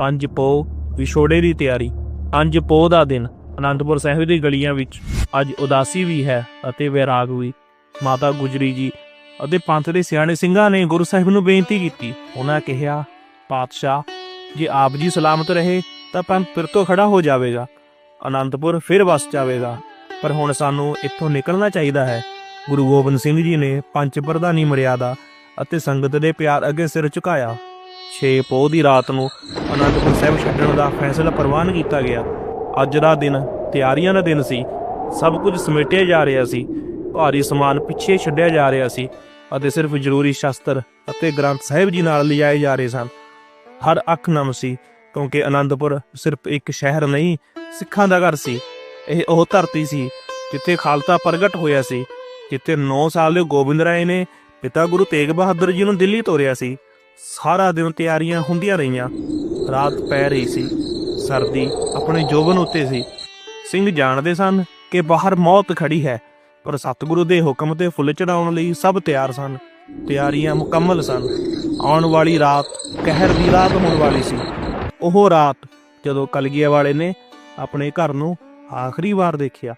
ਪੰਜ ਪੋ ਵਿਛੋੜੇ ਦੀ ਤਿਆਰੀ, ਪੰਜ ਪੋ ਦਾ ਦਿਨ ਅਨੰਦਪੁਰ ਸਾਹਿਬ ਦੀ ਗਲੀਆਂ ਵਿੱਚ ਅੱਜ ਉਦਾਸੀ ਵੀ ਹੈ ਅਤੇ ਵਿਰਾਗ ਵੀ। ਮਾਤਾ ਗੁਜਰੀ ਜੀ ਅਤੇ ਪੰਥ ਦੇ ਸਿਆਣੇ ਸਿੰਘਾਂ ਨੇ ਗੁਰੂ ਸਾਹਿਬ ਨੂੰ ਬੇਨਤੀ ਕੀਤੀ। ਉਹਨਾਂ ਕਿਹਾ, ਪਾਤਸ਼ਾਹ, ਜੇ ਆਪ ਜੀ ਸਲਾਮਤ ਰਹੇ, ਤਾਂ ਪੰਥ ਫਿਰ ਤੋਂ ਖੜਾ ਹੋ ਜਾਵੇਗਾ। ਅਨੰਦਪੁਰ ਫਿਰ ਵਸ ਜਾਵੇਗਾ। ਪਰ ਹੁਣ ਸਾਨੂੰ ਇੱਥੋਂ ਨਿਕਲਣਾ ਚਾਹੀਦਾ ਹੈ। ਗੁਰੂ ਗੋਬਿੰਦ ਸਿੰਘ ਜੀ ਨੇ ਪੰਜ ਪ੍ਰਧਾਨੀ ਮਰਿਆਦਾ ਅਤੇ ਸੰਗਤ ਦੇ ਪਿਆਰ ਅੱਗੇ ਸਿਰ ਝੁਕਾਇਆ। 6 ਪੋਹ ਦੀ ਰਾਤ ਨੂੰ ਅਨੰਦਪੁਰ ਸਾਹਿਬ ਛੱਡਣ ਦਾ ਫੈਸਲਾ ਪ੍ਰਵਾਨ ਕੀਤਾ ਗਿਆ। ਅੱਜ ਦਾ ਦਿਨ, ਤਿਆਰੀਆਂ ਦਾ ਦਿਨ ਸੀ। ਸਭ ਕੁਝ ਸਮੇਟਿਆ ਜਾ ਰਿਹਾ ਸੀ। ਭਾਰੀ ਸਮਾਨ ਪਿੱਛੇ ਛੱਡਿਆ ਜਾ ਰਿਹਾ ਸੀ ਅਤੇ ਸਿਰਫ ਜ਼ਰੂਰੀ ਸ਼ਸਤਰ ਅਤੇ ਗ੍ਰੰਥ ਸਾਹਿਬ ਜੀ ਨਾਲ ਲਿਜਾਏ ਜਾ ਰਹੇ ਸਨ। ਹਰ ਅੱਖ ਨਮ ਸੀ, ਕਿਉਂਕਿ ਅਨੰਦਪੁਰ ਸਿਰਫ ਇੱਕ ਸ਼ਹਿਰ ਨਹੀਂ, ਸਿੱਖਾਂ ਦਾ ਘਰ ਸੀ। ਇਹ ਉਹ ਧਰਤੀ ਸੀ ਜਿੱਥੇ ਖਾਲਸਾ ਪ੍ਰਗਟ ਹੋਇਆ ਸੀ, ਜਿੱਥੇ 9 ਸਾਲ ਦੇ ਗੋਬਿੰਦ ਰਾਏ ਨੇ ਪਿਤਾ ਗੁਰੂ ਤੇਗ ਬਹਾਦਰ ਜੀ ਨੂੰ ਦਿੱਲੀ ਤੋਰਿਆ ਸੀ। ਸਾਰਾ ਦਿਨ ਤਿਆਰੀਆਂ ਹੁੰਦੀਆਂ ਰਹੀਆਂ। ਰਾਤ ਪੈ ਰਹੀ ਸੀ। ਸਰਦੀ ਆਪਣੇ ਜੋਬਨ ਉੱਤੇ ਸੀ। ਸਿੰਘ ਜਾਣਦੇ ਸਨ ਕਿ ਬਾਹਰ ਮੌਤ ਖੜੀ ਹੈ, ਪਰ ਸਤਿਗੁਰੂ ਦੇ ਹੁਕਮ ਤੇ ਫੁੱਲ ਚੜਾਉਣ ਲਈ ਸਭ ਤਿਆਰ ਸਨ। ਤਿਆਰੀਆਂ ਮੁਕੰਮਲ ਸਨ। ਆਉਣ ਵਾਲੀ ਰਾਤ ਕਹਿਰ ਦੀ ਰਾਤ ਹੋਣ ਵਾਲੀ ਸੀ। ਉਹ ਰਾਤ ਜਦੋਂ ਕਲਗੀਆਂ ਵਾਲੇ ਨੇ ਆਪਣੇ ਘਰ ਨੂੰ ਆਖਰੀ ਵਾਰ ਦੇਖਿਆ